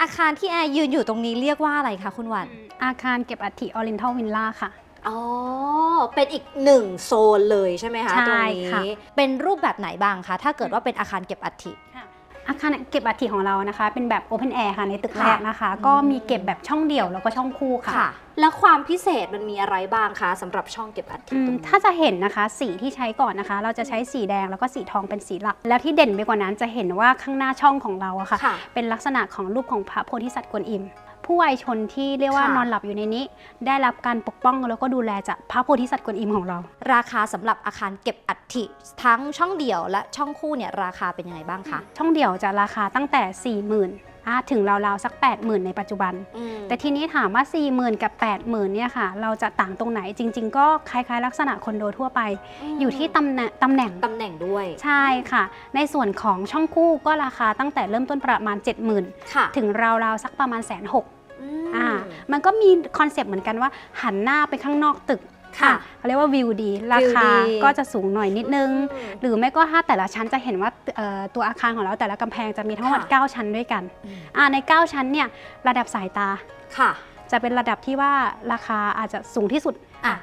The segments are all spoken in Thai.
อาคารที่แอร์ยืนอยู่ตรงนี้เรียกว่าอะไรคะคุณวันอาคารเก็บอัฐิออริ n น a l วิลล่าค่ะ อ๋อ เป็นอีกหนึ่งโซนเลยใช่ไหมคะใช่ตรงนี้ค่ะเป็นรูปแบบไหนบ้างคะ ถ้าเกิดว่าเป็นอาคารเก็บอัฐิ อาคารเก็บอัฐิของเรานะคะ เป็นแบบ Open Air ค่ะในตึกค่ะแรกนะคะ ก็มีเก็บแบบช่องเดี่ยวแล้วก็ช่องคู่ค่ะ ค่ะ แล้วความพิเศษมันมีอะไรบ้างคะสำหรับช่องเก็บอัฐิอืตมรงนี้ถ้าจะเห็นนะคะสีที่ใช้ก่อนนะคะ เราจะใช้สีแดงแล้วก็สีทองเป็นสีหลัก แล้วที่เด่นไปกว่านั้นจะเห็นว่าข้างหน้าช่องของเราอะค่ะ ค่ะ เป็นลักษณะของรูปของพระโพธิสัตว์กวนอิม ผู้วัยชนที่เรียกว่าค่ะนอนหลับอยู่ในนี้ ได้รับการปกป้องแล้วก็ดูแลจากพระโพธิสัตว์กวนอิมของเรา ราคาสำหรับอาคารเก็บอัฐิทั้งช่องเดี่ยวและช่องคู่เนี่ยราคาเป็นยังไงบ้างคะช่องเดี่ยวจะราคาตั้งแต่4 0,000ื่นถึงราวๆสัก 80,000 ในปัจจุบันอืมแต่ทีนี้ถามว่า 40,000 กับ 80,000 เนี่ยค่ะ เราจะต่างตรงไหนจริง ๆ ก็คล้ายๆ ลักษณะคอนโดทั่วไป อยู่ที่ตำแหน่งตำแหน่งตำแหน่งด้วย ใช่ค่ะ ในส่วนของช่องคู่ก็ราคาตั้งแต่เริ่มต้นประมาณ 70,000ค่ะถึงราวๆสักประมาณแสนหก อืมอ่ามันก็มีคอนเซปต์เหมือนกันว่าหันหน้าไปข้างนอกตึกค่ะเขาเรียกว่าวิวดี ราคาดีก็จะสูงหน่อยนิดนึงอืมหรือไม่ก็ถ้าแต่ละชั้นจะเห็นว่าเอ่อตัวอาคารของเราแต่ละกำแพงจะมีทั้งหมดค่ะ9ชั้นด้วยกันอืมอ่าใน 9 ชั้นเนี่ยระดับสายตาค่ะ จะเป็นระดับที่ว่าราคาอาจจะสูงที่สุดอะ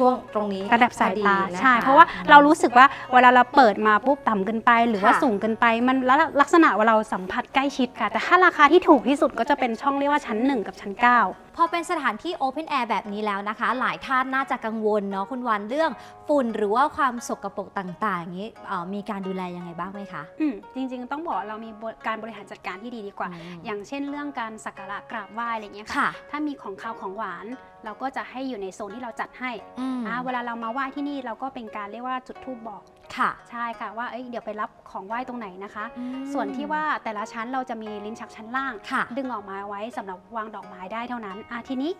ช่วงตรงนี้ระดับสายตาพอดีนะคะใช่ เพราะว่าเรารู้สึกว่าเวลาเราเปิดมาปุ๊บต่ำเกินไป หรือว่าค่ะสูงเกินไปมันแล้วลักษณะว่าเราสัมผัสใกล้ชิดค่ะ แต่ถ้าราคาที่ถูกที่สุดก็จะเป็นช่องเรียกว่าชั้น 1 กับชั้น 9 พอเป็นสถานที่ Open Air แบบนี้แล้วนะคะ หลายท่านน่าจะกังวลเนาะคุณวันเรื่องฝุ่นหรือว่าความสกปรกต่างๆอย่างนี้เอ่อมีการดูแลยังไงบ้างไหมคะ อืมจริงๆต้องบอกเรามีบการบริหารจัดการที่ดีดีกว่า อืม อย่างเช่นเรื่องการสักการะกราบไหว้อะไรอย่างเงี้ยค่ะ ค่ะ ถ้ามีของคาวของหวาน เราก็จะให้อยู่ในโซนที่เราจัดให้ อืมอ่าเวลาเรามาไหว้ที่นี่เราก็เป็นการเรียกว่าจุดธูปบอก ค่ะ ใช่ค่ะว่าเอ้ยเดี๋ยวไปรับของไหว้ตรงไหนนะคะ อืมส่วนที่ว่าแต่ละชั้นเราจะมีลิ้นชักชั้นล่าง ค่ะ ดึงออกมาไว้สำหรับวางดอกไม้ได้เท่านั้นอะทีนี้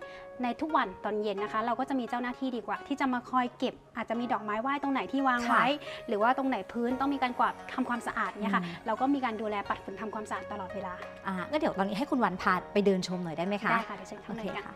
ในทุกวันตอนเย็นนะคะ เราก็จะมีเจ้าหน้าที่ดีกว่า ที่จะมาคอยเก็บ อาจจะมีดอกไม้ไหว้ตรงไหนที่วางค่ะไว้ หรือว่าตรงไหนพื้นต้องมีการกวาดทำความสะอาดเนี่ยค่ะ อืม เราก็มีการดูแลปัดฝุ่นทำความสะอาดตลอดเวลาอ่าก็เดี๋ยวตอนนี้ให้คุณวันพาไปเดินชมหน่อยได้ไหมคะ ได้ค่ะเดี๋ยวเชิญโอข้างในเคกันค่ะ